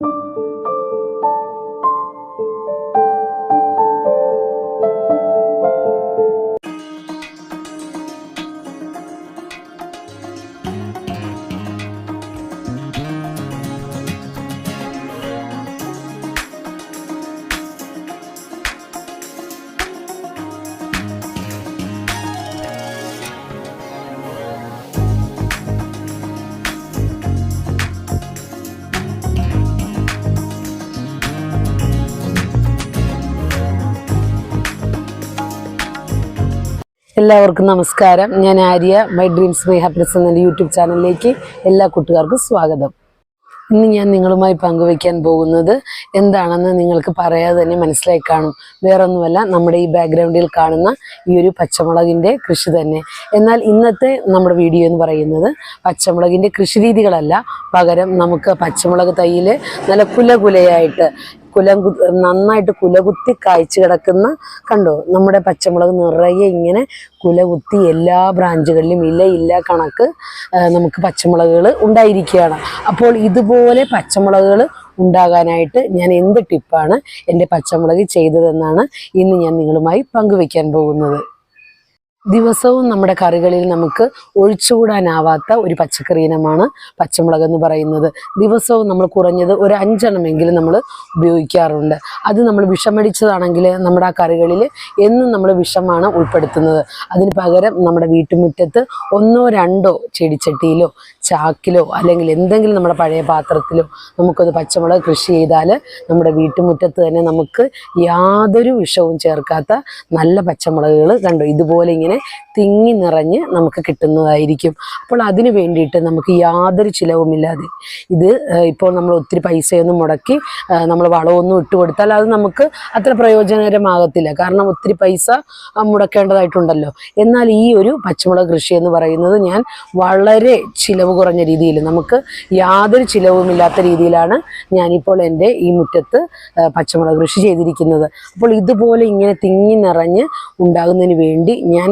Música എല്ലാവർക്കും നമസ്കാരം. ഞാൻ Arya my dreams my happiness എന്ന യൂട്യൂബ് ചാനലിലേക്ക് എല്ലാ കൂട്ടുകാർക്കും സ്വാഗതം. ഇന്ന് ഞാൻ നിങ്ങളുമായി പങ്കുവയ്ക്കാൻ പോകുന്നത് എന്താണെന്ന് നിങ്ങൾക്ക് പറയാതെ തന്നെ മനസ്സിലായി കാണും. വേറൊന്നുമല്ല നമ്മുടെ ഈ ബാക്ക്ഗ്രൗണ്ടിൽ കാണുന്ന ഈ ഒരു പച്ചമുളകിന്റെ കൃഷി തന്നെ. എന്നാൽ ഇന്നത്തെ നമ്മുടെ വീഡിയോ എന്ന് പറയുന്നത് പച്ചമുളകിന്റെ കൃഷി രീതികളല്ല. പകരം നമുക്ക് പച്ചമുളക് തൈയിൽ നല്ല കുല കുലയായിട്ട് കുലം നന്നായിട്ട് കുലകുത്തി കായ്ച്ചു കിടക്കുന്ന കണ്ടോ? നമ്മുടെ പച്ചമുളക് നിറയെ ഇങ്ങനെ കുലകുത്തി എല്ലാ ബ്രാഞ്ചുകളിലും ഇല്ല ഇല്ല കണക്ക് നമുക്ക് പച്ചമുളകുകൾ ഉണ്ടായിരിക്കുകയാണ്. അപ്പോൾ ഇതുപോലെ പച്ചമുളകുകൾ ഉണ്ടാകാനായിട്ട് ഞാൻ എന്ത് ടിപ്പാണ് എന്റെ പച്ചമുളക് ചെയ്തതെന്നാണ് ഇന്ന് ഞാൻ നിങ്ങളുമായി പങ്കുവയ്ക്കാൻ പോകുന്നത്. ദിവസവും നമ്മുടെ കറികളിൽ നമുക്ക് ഒഴിച്ചുകൂടാനാവാത്ത ഒരു പച്ചക്കറി ഇനമാണ് പച്ചമുളക് എന്ന് പറയുന്നത്. ദിവസവും നമ്മൾ കുറഞ്ഞത് ഒരു അഞ്ചെണ്ണമെങ്കിലും നമ്മൾ ഉപയോഗിക്കാറുണ്ട്. അത് നമ്മൾ വിഷമടിച്ചതാണെങ്കിൽ നമ്മുടെ ആ കറികളിൽ എന്നും നമ്മൾ വിഷമാണ് ഉൾപ്പെടുത്തുന്നത്. അതിന് പകരം നമ്മുടെ വീട്ടുമുറ്റത്ത് ഒന്നോ രണ്ടോ ചെടിച്ചട്ടിയിലോ ചാക്കിലോ അല്ലെങ്കിൽ എന്തെങ്കിലും നമ്മുടെ പഴയ പാത്രത്തിലോ നമുക്കത് പച്ചമുളക് കൃഷി ചെയ്താൽ നമ്മുടെ വീട്ടുമുറ്റത്ത് തന്നെ നമുക്ക് യാതൊരു വിഷവും ചേർക്കാത്ത നല്ല പച്ചമുളകുകൾ കണ്ടു? ഇതുപോലെ ഇങ്ങനെ തിങ്ങി നിറഞ്ഞ് നമുക്ക് കിട്ടുന്നതായിരിക്കും. അപ്പോൾ അതിന് വേണ്ടിയിട്ട് നമുക്ക് യാതൊരു ചിലവുമില്ലാതെ ഇത് ഇപ്പോൾ നമ്മൾ ഒത്തിരി പൈസയൊന്നും മുടക്കി നമ്മൾ വളമൊന്നും ഇട്ട് കൊടുത്താൽ അത് നമുക്ക് അത്ര പ്രയോജനകരമാകത്തില്ല. കാരണം ഒത്തിരി പൈസ മുടക്കേണ്ടതായിട്ടുണ്ടല്ലോ. എന്നാൽ ഈ ഒരു പച്ചമുളക് കൃഷി എന്ന് പറയുന്നത് ഞാൻ വളരെ ചിലവ് കുറഞ്ഞ രീതിയിൽ നമുക്ക് യാതൊരു ചിലവുമില്ലാത്ത രീതിയിലാണ് ഞാനിപ്പോൾ എന്റെ ഈ മുറ്റത്ത് പച്ചമുളക് കൃഷി ചെയ്തിരിക്കുന്നത്. അപ്പോൾ ഇതുപോലെ ഇങ്ങനെ തിങ്ങി നിറഞ്ഞ് ഉണ്ടാകുന്നതിന് വേണ്ടി ഞാൻ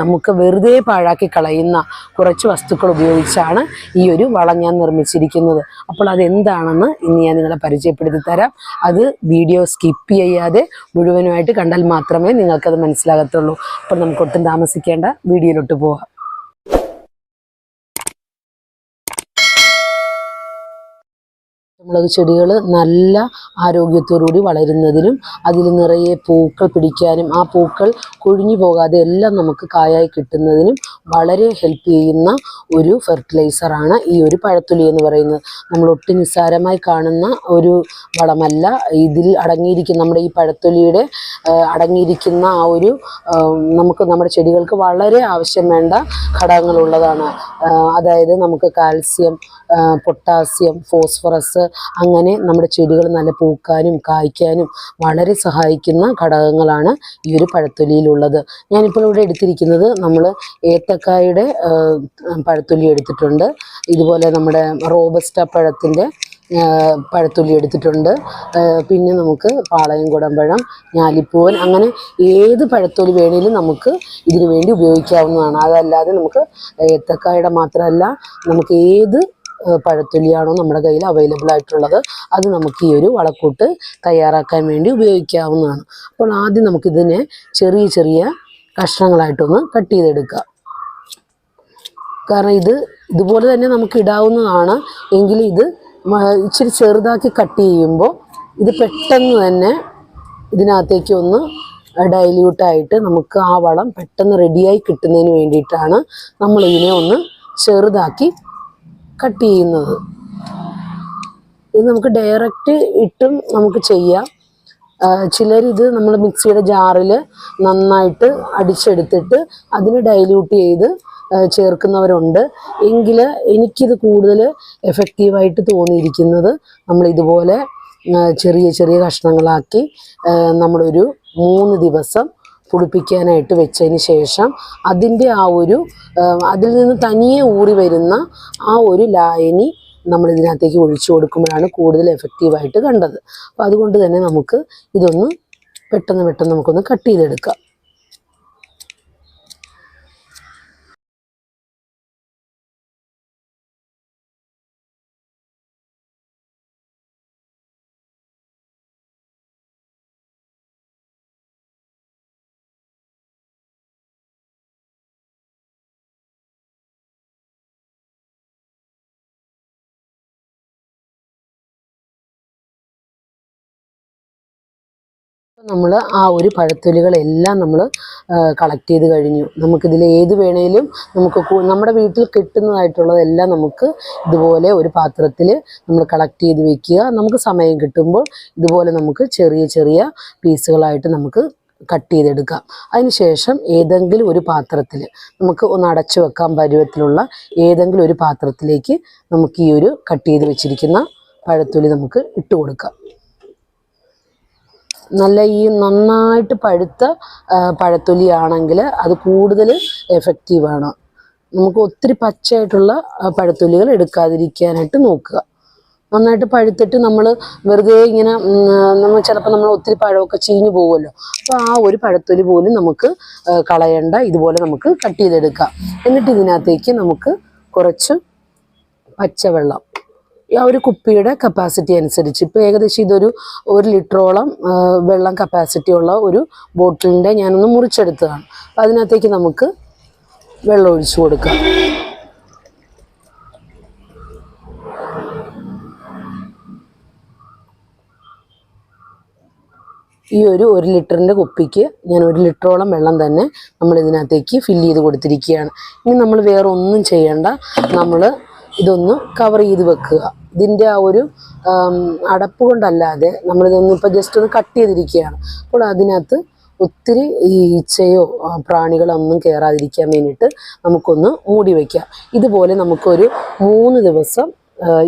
നമുക്ക് വെറുതെ പാഴാക്കി കളയുന്ന കുറച്ച് വസ്തുക്കൾ ഉപയോഗിച്ചാണ് ഈ ഒരു വളം ഞാൻ നിർമ്മിച്ചിരിക്കുന്നത്. അപ്പോൾ അതെന്താണെന്ന് ഇന്ന് ഞാൻ നിങ്ങളെ പരിചയപ്പെടുത്തി തരാം. അത് വീഡിയോ സ്കിപ്പ് ചെയ്യാതെ മുഴുവനുമായിട്ട് കണ്ടാൽ മാത്രമേ നിങ്ങൾക്കത് മനസ്സിലാകത്തുള്ളൂ. അപ്പോൾ നമുക്ക് ഒട്ടും താമസിക്കേണ്ട വീഡിയോയിലോട്ട് പോവാം. മുളക് ചെടികൾ നല്ല ആരോഗ്യത്തോടുകൂടി വളരുന്നതിനും അതിൽ നിറയെ പൂക്കൾ പിടിക്കാനും ആ പൂക്കൾ കൊഴിഞ്ഞു പോകാതെ എല്ലാം നമുക്ക് കായായി കിട്ടുന്നതിനും വളരെ ഹെൽപ്പ് ചെയ്യുന്ന ഒരു ഫെർട്ടിലൈസറാണ് ഈ ഒരു പഴത്തൊലി എന്ന് പറയുന്നത്. നമ്മൾ ഒട്ടും നിസ്സാരമായി കാണുന്ന ഒരു വളമല്ല. ഇതിൽ അടങ്ങിയിരിക്കുന്ന നമ്മുടെ ഈ പഴത്തൊലിയുടെ അടങ്ങിയിരിക്കുന്ന ആ ഒരു നമുക്ക് നമ്മുടെ ചെടികൾക്ക് വളരെ ആവശ്യം വേണ്ട ഘടകങ്ങളുള്ളതാണ്. അതായത് നമുക്ക് കാൽസ്യം പൊട്ടാസ്യം ഫോസ്ഫറസ് അങ്ങനെ നമ്മുടെ ചെടികൾ നല്ല പൂക്കാനും കായ്ക്കാനും വളരെ സഹായിക്കുന്ന ഘടകങ്ങളാണ് ഈ ഒരു പഴത്തൊലിയിലുള്ളത്. ഞാനിപ്പോൾ ഇവിടെ എടുത്തിരിക്കുന്നത് നമ്മൾ ഏത്തക്കായുടെ പഴത്തൊലി എടുത്തിട്ടുണ്ട്. ഇതുപോലെ നമ്മുടെ റോബസ്റ്റ പഴത്തിന്റെ പഴത്തൊലി എടുത്തിട്ടുണ്ട്. പിന്നെ നമുക്ക് പാളയം കുടമ്പഴം ഞാലിപ്പൂവൻ അങ്ങനെ ഏത് പഴത്തൊലി വേണേലും നമുക്ക് ഇതിനു വേണ്ടി ഉപയോഗിക്കാവുന്നതാണ്. അതല്ലാതെ നമുക്ക് ഏത്തക്കായുടെ മാത്രമല്ല നമുക്ക് ഏത് പഴത്തൊലിയാണോ നമ്മുടെ കയ്യിൽ അവൈലബിൾ ആയിട്ടുള്ളത്? അത് നമുക്ക് ഈ ഒരു വളക്കൂട്ട് തയ്യാറാക്കാൻ വേണ്ടി ഉപയോഗിക്കാവുന്നതാണ്. അപ്പോൾ ആദ്യം നമുക്കിതിനെ ചെറിയ ചെറിയ കഷ്ണങ്ങളായിട്ടൊന്ന് കട്ട് ചെയ്തെടുക്കാം. കാരണം ഇത് ഇതുപോലെ തന്നെ നമുക്ക് ഇടാവുന്നതാണ്. എങ്കിലും ഇത് ഇച്ചിരി ചെറുതാക്കി കട്ട് ചെയ്യുമ്പോൾ ഇത് പെട്ടെന്ന് തന്നെ ഇതിനകത്തേക്ക് ഒന്ന് ഡൈല്യൂട്ടായിട്ട് നമുക്ക് ആ വളം പെട്ടെന്ന് റെഡിയായി കിട്ടുന്നതിന് വേണ്ടിയിട്ടാണ് നമ്മളിതിനെ ഒന്ന് ചെറുതാക്കി കട്ട് ചെയ്യുന്നത്. ഇത് നമുക്ക് ഡയറക്റ്റ് ഇട്ടും നമുക്ക് ചെയ്യാം. ചിലരിത് നമ്മൾ മിക്സിയുടെ ജാറിൽ നന്നായിട്ട് അടിച്ചെടുത്തിട്ട് അതിന് ഡൈല്യൂട്ട് ചെയ്ത് ചേർക്കുന്നവരുണ്ട്. എങ്കിൽ എനിക്കിത് കൂടുതൽ എഫക്റ്റീവായിട്ട് തോന്നിയിരിക്കുന്നത് നമ്മൾ ഇതുപോലെ ചെറിയ ചെറിയ കഷ്ണങ്ങളാക്കി നമ്മളൊരു മൂന്ന് ദിവസം പുളിപ്പിക്കാനായിട്ട് വെച്ചതിന് ശേഷം അതിന്റെ ആ ഒരു അതിൽ നിന്ന് തനിയെ ഊറി വരുന്ന ആ ഒരു ലായനി നമ്മൾ ഇതിനകത്തേക്ക് ഒഴിച്ചു കൊടുക്കുമ്പോഴാണ് കൂടുതൽ എഫക്റ്റീവായിട്ട് കണ്ടത്. അപ്പോൾ അതുകൊണ്ട് തന്നെ നമുക്ക് ഇതൊന്ന് പെട്ടെന്ന് പെട്ടെന്ന് നമുക്കൊന്ന് കട്ട് ചെയ്തെടുക്കാം. നമ്മൾ ആ ഒരു പഴത്തൊലികളെല്ലാം നമ്മൾ കളക്ട് ചെയ്ത് കഴിഞ്ഞു. നമുക്കിതിൽ ഏത് വേണേലും നമുക്ക് നമ്മുടെ വീട്ടിൽ കിട്ടുന്നതായിട്ടുള്ളതെല്ലാം നമുക്ക് ഇതുപോലെ ഒരു പാത്രത്തിൽ നമ്മൾ കളക്ട് ചെയ്ത് വെക്കുക. നമുക്ക് സമയം കിട്ടുമ്പോൾ ഇതുപോലെ നമുക്ക് ചെറിയ ചെറിയ പീസുകളായിട്ട് നമുക്ക് കട്ട് ചെയ്തെടുക്കാം. അതിനുശേഷം ഏതെങ്കിലും ഒരു പാത്രത്തിൽ നമുക്ക് ഒന്ന് അടച്ചു വെക്കാൻ പരുവത്തിലുള്ള ഏതെങ്കിലും ഒരു പാത്രത്തിലേക്ക് നമുക്ക് ഈ ഒരു കട്ട് ചെയ്ത് വെച്ചിരിക്കുന്ന പഴത്തൊലി നമുക്ക് ഇട്ട് കൊടുക്കാം. നല്ല ഈ നന്നായിട്ട് പഴുത്ത പഴത്തൊലിയാണെങ്കിൽ അത് കൂടുതൽ എഫക്റ്റീവാണ് നമുക്ക് ഒത്തിരി പച്ചയായിട്ടുള്ള പഴത്തൊലികൾ എടുക്കാതിരിക്കാനായിട്ട് നോക്കുക. നന്നായിട്ട് പഴുത്തിട്ട് നമ്മൾ വെറുതെ ഇങ്ങനെ നമ്മൾ ചിലപ്പോൾ നമ്മൾ ഒത്തിരി പഴമൊക്കെ ചീഞ്ഞു പോകുമല്ലോ. അപ്പോൾ ആ ഒരു പഴത്തൊലി പോലും നമുക്ക് കളയണ്ട ഇതുപോലെ നമുക്ക് കട്ട് ചെയ്തെടുക്കാം. എന്നിട്ട് ഇതിനകത്തേക്ക് നമുക്ക് കുറച്ച് പച്ചവെള്ളം ആ ഒരു കുപ്പിയുടെ കപ്പാസിറ്റി അനുസരിച്ച് ഇപ്പോൾ ഏകദേശം ഇതൊരു ഒരു ലിറ്ററോളം വെള്ളം കപ്പാസിറ്റി ഉള്ള ഒരു ബോട്ടിലിന്റെ ഞാനൊന്ന് മുറിച്ചെടുത്തതാണ്. അപ്പോൾ അതിനകത്തേക്ക് നമുക്ക് വെള്ളം ഒഴിച്ചു കൊടുക്കാം. ഈ ഒരു ഒരു ലിറ്ററിന്റെ കുപ്പിക്ക് ഞാൻ ഒരു ലിറ്ററോളം വെള്ളം തന്നെ നമ്മൾ ഇതിനകത്തേക്ക് ഫില്ല് ചെയ്ത് കൊടുത്തിരിക്കുകയാണ്. ഇനി നമ്മൾ വേറെ ഒന്നും ചെയ്യേണ്ട. നമ്മൾ ഇതൊന്ന് കവർ ചെയ്ത് വെക്കുക. ഇതിന്റെ ആ ഒരു അടപ്പ് കൊണ്ടല്ലാതെ നമ്മളിതൊന്നും ഇപ്പോൾ ജസ്റ്റ് ഒന്ന് കട്ട് ചെയ്തിരിക്കുകയാണ്. അപ്പോൾ അതിനകത്ത് ഒത്തിരി ഈ ഈച്ചയോ പ്രാണികളൊന്നും പ്രാണികളോ കയറാതിരിക്കാൻ വേണ്ടിയിട്ട് നമുക്കൊന്ന് മൂടി വയ്ക്കാം ഇതുപോലെ നമുക്കൊരു മൂന്ന് ദിവസം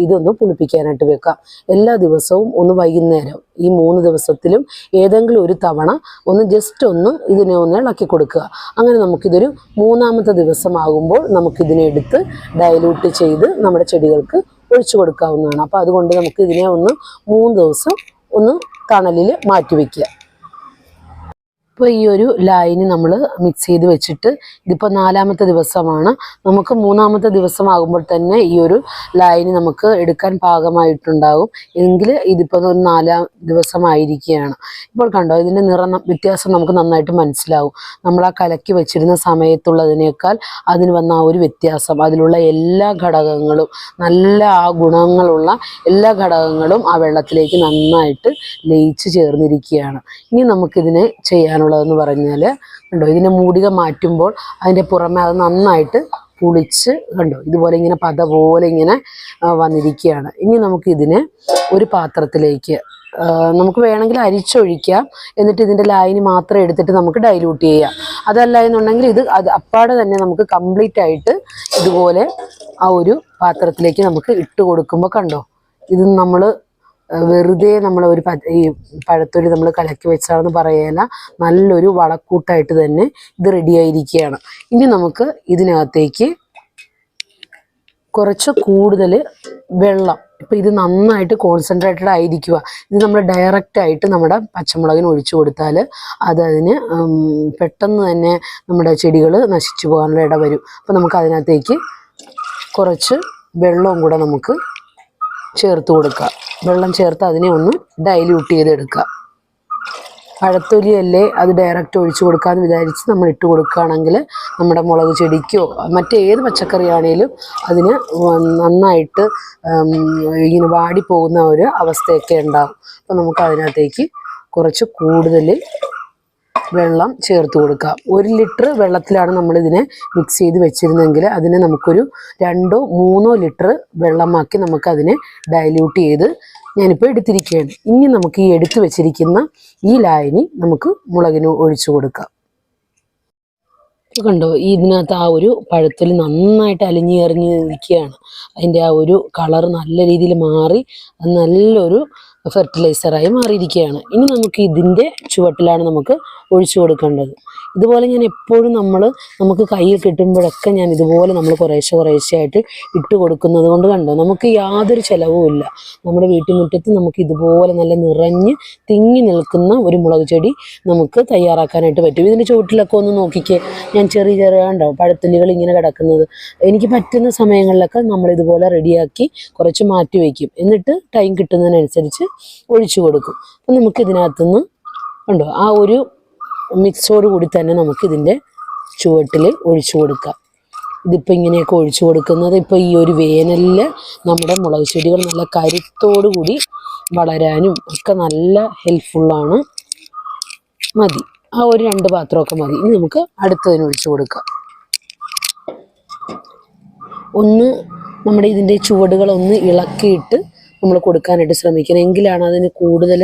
ഇതൊന്ന് പുളിപ്പിക്കാനായിട്ട് വെക്കാം. എല്ലാ ദിവസവും ഒന്ന് വൈകുന്നേരം ഈ മൂന്ന് ദിവസത്തിലും ഏതെങ്കിലും ഒരു തവണ ഒന്ന് ജസ്റ്റ് ഒന്ന് ഇതിനെ ഒന്ന് ഇളക്കി കൊടുക്കുക. അങ്ങനെ നമുക്കിതൊരു മൂന്നാമത്തെ ദിവസമാകുമ്പോൾ നമുക്കിതിനെ എടുത്ത് ഡയലൂട്ട് ചെയ്ത് നമ്മുടെ ചെടികൾക്ക് ഒഴിച്ചു കൊടുക്കാവുന്നതാണ്. അപ്പോൾ അതുകൊണ്ട് നമുക്ക് ഇതിനെ ഒന്ന് മൂന്ന് ദിവസം ഒന്ന് തണലിൽ മാറ്റി വയ്ക്കുക ഇപ്പോൾ ഈ ഒരു ലായനി നമ്മൾ മിക്സ് ചെയ്ത് വെച്ചിട്ട് ഇതിപ്പോൾ നാലാമത്തെ ദിവസമാണ്. നമുക്ക് മൂന്നാമത്തെ ദിവസമാകുമ്പോൾ തന്നെ ഈ ഒരു ലായനി നമുക്ക് എടുക്കാൻ പാകമായിട്ടുണ്ടാകും. എങ്കിൽ ഇതിപ്പോൾ ഒരു നാലാം ദിവസമായിരിക്കുകയാണ്. ഇപ്പോൾ കണ്ടോ ഇതിന്റെ നിറം വ്യത്യാസം നമുക്ക് നന്നായിട്ട് മനസ്സിലാവും. നമ്മൾ ആ കലക്കി വെച്ചിരുന്ന സമയത്തുള്ളതിനേക്കാൾ അതിന് വന്ന ആ ഒരു വ്യത്യാസം അതിലുള്ള എല്ലാ ഘടകങ്ങളും നല്ല ആ ഗുണങ്ങളുള്ള എല്ലാ ഘടകങ്ങളും ആ വെള്ളത്തിലേക്ക് നന്നായിട്ട് ലയിച്ചു ചേർന്നിരിക്കുകയാണ്. ഇനി നമുക്കിതിനെ ചെയ്യാനുള്ളതെന്ന് പറഞ്ഞാൽ കണ്ടോ ഇതിനെ മൂടിക മാറ്റുമ്പോൾ അതിന്റെ പുറമെ അത് നന്നായിട്ട് പുളിച്ച് കണ്ടോ ഇതുപോലെ ഇങ്ങനെ പത പോലെ ഇങ്ങനെ വന്നിരിക്കുകയാണ്. ഇനി നമുക്കിതിനെ ഒരു പാത്രത്തിലേക്ക് നമുക്ക് വേണമെങ്കിൽ അരിച്ചൊഴിക്കാം. എന്നിട്ട് ഇതിന്റെ ലായനി മാത്രം എടുത്തിട്ട് നമുക്ക് ഡൈല്യൂട്ട് ചെയ്യാം. അതല്ല എന്നുണ്ടെങ്കിൽ ഇത് അത് അപ്പാടെ തന്നെ നമുക്ക് കംപ്ലീറ്റ് ആയിട്ട് ഇതുപോലെ ആ ഒരു പാത്രത്തിലേക്ക് നമുക്ക് ഇട്ട് കൊടുക്കുമ്പോൾ കണ്ടോ ഇത് നമ്മൾ വെറുതെ നമ്മൾ ഒരു ഈ പഴത്തൊലി നമ്മൾ കലക്കി വെച്ചാണെന്ന് പറയല. നല്ലൊരു വളക്കൂട്ടായിട്ട് തന്നെ ഇത് റെഡിയായിരിക്കുകയാണ് ഇനി നമുക്ക് ഇതിനകത്തേക്ക് കുറച്ച് കൂടുതൽ വെള്ളം. ഇപ്പം ഇത് നന്നായിട്ട് കോൺസെൻട്രേറ്റഡ് ആയിരിക്കുക. ഇത് നമ്മൾ ഡയറക്റ്റ് ആയിട്ട് നമ്മുടെ പച്ചമുളകിന് ഒഴിച്ചു കൊടുത്താൽ അതതിന് പെട്ടെന്ന് തന്നെ നമ്മുടെ ചെടികൾ നശിച്ചു പോകാനുള്ള ഇട വരും. അപ്പം നമുക്ക് അതിനകത്തേക്ക് കുറച്ച് വെള്ളവും കൂടെ നമുക്ക് ചേർത്ത് കൊടുക്കുക. വെള്ളം ചേർത്ത് അതിനെ ഒന്ന് ഡൈല്യൂട്ട് ചെയ്തെടുക്കുക. പഴത്തൊലിയല്ലേ അത് ഡയറക്റ്റ് ഒഴിച്ചു കൊടുക്കാമെന്ന് വിചാരിച്ച് നമ്മൾ ഇട്ട് കൊടുക്കുകയാണെങ്കിൽ നമ്മുടെ മുളക് ചെടിക്കോ മറ്റേത് പച്ചക്കറിയാണേലും അതിന് നന്നായിട്ട് ഇങ്ങനെ വാടിപ്പോകുന്ന ഒരു അവസ്ഥയൊക്കെ ഉണ്ടാകും അപ്പം നമുക്ക് അതിനകത്തേക്ക് കുറച്ച് കൂടുതൽ വെള്ളം ചേർത്ത് കൊടുക്കുക. ഒരു ലിറ്റർ വെള്ളത്തിലാണ് നമ്മളിതിനെ മിക്സ് ചെയ്ത് വെച്ചിരുന്നെങ്കിൽ അതിനെ നമുക്കൊരു രണ്ടോ മൂന്നോ ലിറ്റർ വെള്ളമാക്കി നമുക്കതിനെ ഡൈല്യൂട്ട് ചെയ്ത് ഞാനിപ്പോൾ എടുത്തിരിക്കുകയാണ്. ഇനി നമുക്ക് ഈ എടുത്തു വെച്ചിരിക്കുന്ന ഈ ലായനി നമുക്ക് മുളകിന് ഒഴിച്ചു കൊടുക്കാം. കണ്ടോ? ഇതിനകത്ത് ആ ഒരു പഴത്തിൽ നന്നായിട്ട് അലിഞ്ഞു എറിഞ്ഞ് നിൽക്കുകയാണ്. അതിന്റെ ആ ഒരു കളർ നല്ല രീതിയിൽ മാറി അത് നല്ലൊരു ഫെർട്ടിലൈസറായി മാറിയിരിക്കുകയാണ്. ഇനി നമുക്ക് ഇതിന്റെ ചുവട്ടിലാണ് നമുക്ക് ഒഴിച്ചു കൊടുക്കേണ്ടത്. ഇതുപോലെ ഞാൻ എപ്പോഴും നമ്മൾ നമുക്ക് കയ്യിൽ കിട്ടുമ്പോഴൊക്കെ ഞാൻ ഇതുപോലെ നമ്മൾ കുറേശ്ശെ കുറേശ്ശെ ആയിട്ട് ഇട്ട് കൊടുക്കുന്നത് കൊണ്ട് കണ്ടോ? നമുക്ക് യാതൊരു ചിലവുമില്ല നമ്മുടെ വീട്ടുമുറ്റത്ത് നമുക്ക് ഇതുപോലെ നല്ല നിറഞ്ഞ് തിങ്ങി നിൽക്കുന്ന ഒരു മുളക് ചെടി നമുക്ക് തയ്യാറാക്കാനായിട്ട് പറ്റും. ഇതിന്റെ ചുവട്ടിലൊക്കെ ഒന്ന് നോക്കിക്കേ. ഞാൻ ചെറിയ ചെറിയ ഉണ്ടോ പഴത്തുള്ളികൾ ഇങ്ങനെ കിടക്കുന്നത്. എനിക്ക് പറ്റുന്ന സമയങ്ങളിലൊക്കെ നമ്മൾ ഇതുപോലെ റെഡിയാക്കി കുറച്ച് മാറ്റി വയ്ക്കും. എന്നിട്ട് ടൈം കിട്ടുന്നതിനനുസരിച്ച് ഒഴിച്ചു കൊടുക്കും. അപ്പം നമുക്ക് ഇതിനകത്തുനിന്ന് ഉണ്ടോ ആ ഒരു മിക്സോട് കൂടി തന്നെ നമുക്കിതിന്റെ ചുവട്ടിൽ ഒഴിച്ചു കൊടുക്കാം. ഇതിപ്പോൾ ഇങ്ങനെയൊക്കെ ഒഴിച്ചു കൊടുക്കുന്നത് ഇപ്പോൾ ഈ ഒരു വേനലിൽ നമ്മുടെ മുളക് ചെടികൾ നല്ല കരുത്തോടു കൂടി വളരാനും ഒക്കെ നല്ല ഹെൽപ്ഫുള്ളാണ് മതി. ആ ഒരു രണ്ട് പാത്രമൊക്കെ മതി. ഇനി നമുക്ക് അടുത്തതിന് ഒഴിച്ചു കൊടുക്കാം. ഒന്ന് നമ്മുടെ ഇതിന്റെ ചുവടുകളൊന്ന് ഇളക്കിയിട്ട് നമ്മൾ കൊടുക്കാനായിട്ട് ശ്രമിക്കണം. എങ്കിലാണ് അതിന് കൂടുതൽ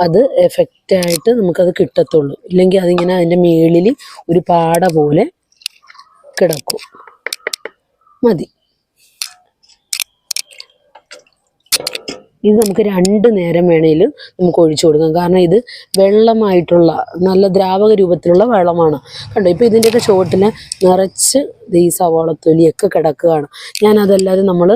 അത് എഫക്റ്റായിട്ട് നമുക്കത് കിട്ടത്തുള്ളൂ. ഇല്ലെങ്കിൽ അതിങ്ങനെ അതിന്റെ മേളിൽ ഒരു പാട പോലെ കിടക്കും. മതി. ഇത് നമുക്ക് രണ്ട് നേരം വേണേലും നമുക്ക് ഒഴിച്ചു കൊടുക്കാം. കാരണം ഇത് വെള്ളമായിട്ടുള്ള നല്ല ദ്രാവക രൂപത്തിലുള്ള വെള്ളമാണ്. കണ്ടോ? ഇപ്പോൾ ഇതിന്റെയൊക്കെ ചുവട്ടിൽ നിറച്ച് ഈ സവാളത്തൊലിയൊക്കെ കിടക്കുകയാണ്. ഞാൻ അതല്ലാതെ നമ്മൾ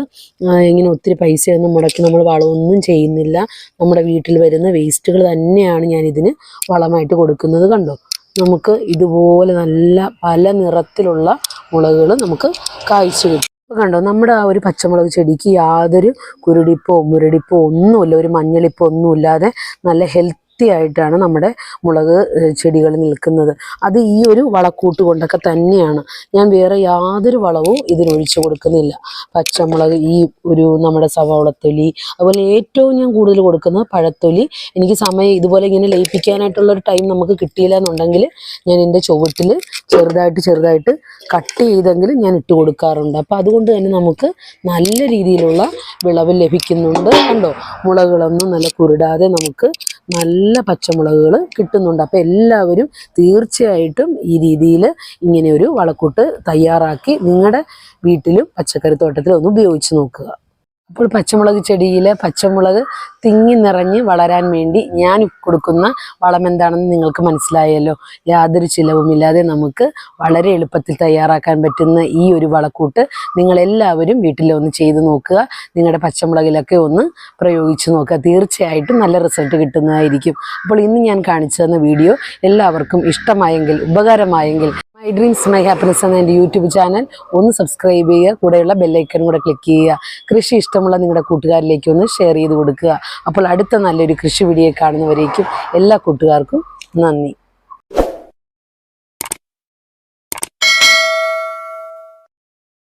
ഇങ്ങനെ ഒത്തിരി പൈസയൊന്നും മുടക്കി നമ്മൾ വളമൊന്നും ചെയ്യുന്നില്ല. നമ്മുടെ വീട്ടിൽ വരുന്ന വേസ്റ്റുകൾ തന്നെയാണ് ഞാൻ ഇതിന് വളമായിട്ട് കൊടുക്കുന്നത് കണ്ടോ? നമുക്ക് ഇതുപോലെ നല്ല പല നിറത്തിലുള്ള മുളകുകൾ നമുക്ക് കായ്ച്ചു കിട്ടും. ഇപ്പൊ കണ്ടോ നമ്മുടെ ആ ഒരു പച്ചമുളക് ചെടിക്ക് യാതൊരു കുരുടിപ്പോ മുരടിപ്പോ ഒന്നുമില്ല ഒരു മഞ്ഞളിപ്പോ ഒന്നുമില്ലാതെ നല്ല ഹെൽത്തി ആയിട്ടാണ് നമ്മുടെ മുളക് ചെടികൾ നിൽക്കുന്നത്. അത് ഈ ഒരു വളക്കൂട്ട് കൊണ്ടൊക്കെ തന്നെയാണ്. ഞാൻ വേറെ യാതൊരു വളവും ഇതിനൊഴിച്ചു കൊടുക്കുന്നില്ല. പച്ചമുളക് ഈ ഒരു നമ്മുടെ സവാളത്തൊലി അതുപോലെ ഏറ്റവും ഞാൻ കൂടുതൽ കൊടുക്കുന്നത് പഴത്തൊലി. എനിക്ക് സമയം ഇതുപോലെ ഇങ്ങനെ ലയിപ്പിക്കാനായിട്ടുള്ള ഒരു ടൈം നമുക്ക് കിട്ടിയില്ല എന്നുണ്ടെങ്കിൽ ഞാൻ എന്റെ ചുവട്ടിൽ ചെറുതായിട്ട് ചെറുതായിട്ട് കട്ട് ചെയ്തെങ്കിലും ഞാൻ ഇട്ട് കൊടുക്കാറുണ്ട്. അപ്പോൾ അതുകൊണ്ട് തന്നെ നമുക്ക് നല്ല രീതിയിലുള്ള വിളവ് ലഭിക്കുന്നുണ്ട്. കണ്ടോ? മുളകളൊന്നും നല്ല കുരുടാതെ നമുക്ക് നല്ല പച്ചമുളകുകൾ കിട്ടുന്നുണ്ട്. അപ്പോൾ എല്ലാവരും തീർച്ചയായിട്ടും ഈ രീതിയിൽ ഇങ്ങനെ ഒരു വളക്കൂട്ട് തയ്യാറാക്കി നിങ്ങളുടെ വീട്ടിലും പച്ചക്കറി തോട്ടത്തിലും ഒന്ന് ഉപയോഗിച്ച് നോക്കുക. അപ്പോൾ പച്ചമുളക് ചെടിയിലെ പച്ചമുളക് തിങ്ങി നിറഞ്ഞ് വളരാൻ വേണ്ടി ഞാൻ കൊടുക്കുന്ന വളം എന്താണെന്ന് നിങ്ങൾക്ക് മനസ്സിലായല്ലോ. യാതൊരു ചിലവുമില്ലാതെ നമുക്ക് വളരെ എളുപ്പത്തിൽ തയ്യാറാക്കാൻ പറ്റുന്ന ഈ ഒരു വളക്കൂട്ട് നിങ്ങളെല്ലാവരും വീട്ടിലൊന്ന് ചെയ്തു നോക്കുക. നിങ്ങളുടെ പച്ചമുളകിലൊക്കെ ഒന്ന് പ്രയോഗിച്ച് നോക്കുക. തീർച്ചയായിട്ടും നല്ല റിസൾട്ട് കിട്ടുന്നതായിരിക്കും. അപ്പോൾ ഇന്ന് ഞാൻ കാണിച്ചു തന്ന വീഡിയോ എല്ലാവർക്കും ഇഷ്ടമായെങ്കിൽ ഉപകാരമായെങ്കിൽ മൈ ഡ്രീംസ് മൈ ഹാപ്പിനെസ് എന്ന എന്റെ യൂട്യൂബ് ചാനൽ ഒന്ന് സബ്സ്ക്രൈബ് ചെയ്യുക. കൂടെയുള്ള ബെല്ലൈക്കൺ കൂടെ ക്ലിക്ക് ചെയ്യുക. കൃഷി ഇഷ്ടമുള്ള നിങ്ങളുടെ കൂട്ടുകാരിലേക്ക് ഒന്ന് ഷെയർ ചെയ്ത് കൊടുക്കുക. അപ്പോൾ അടുത്ത നല്ലൊരു കൃഷി വീഡിയോ കാണുന്നവരേക്കും എല്ലാ കൂട്ടുകാർക്കും നന്ദി.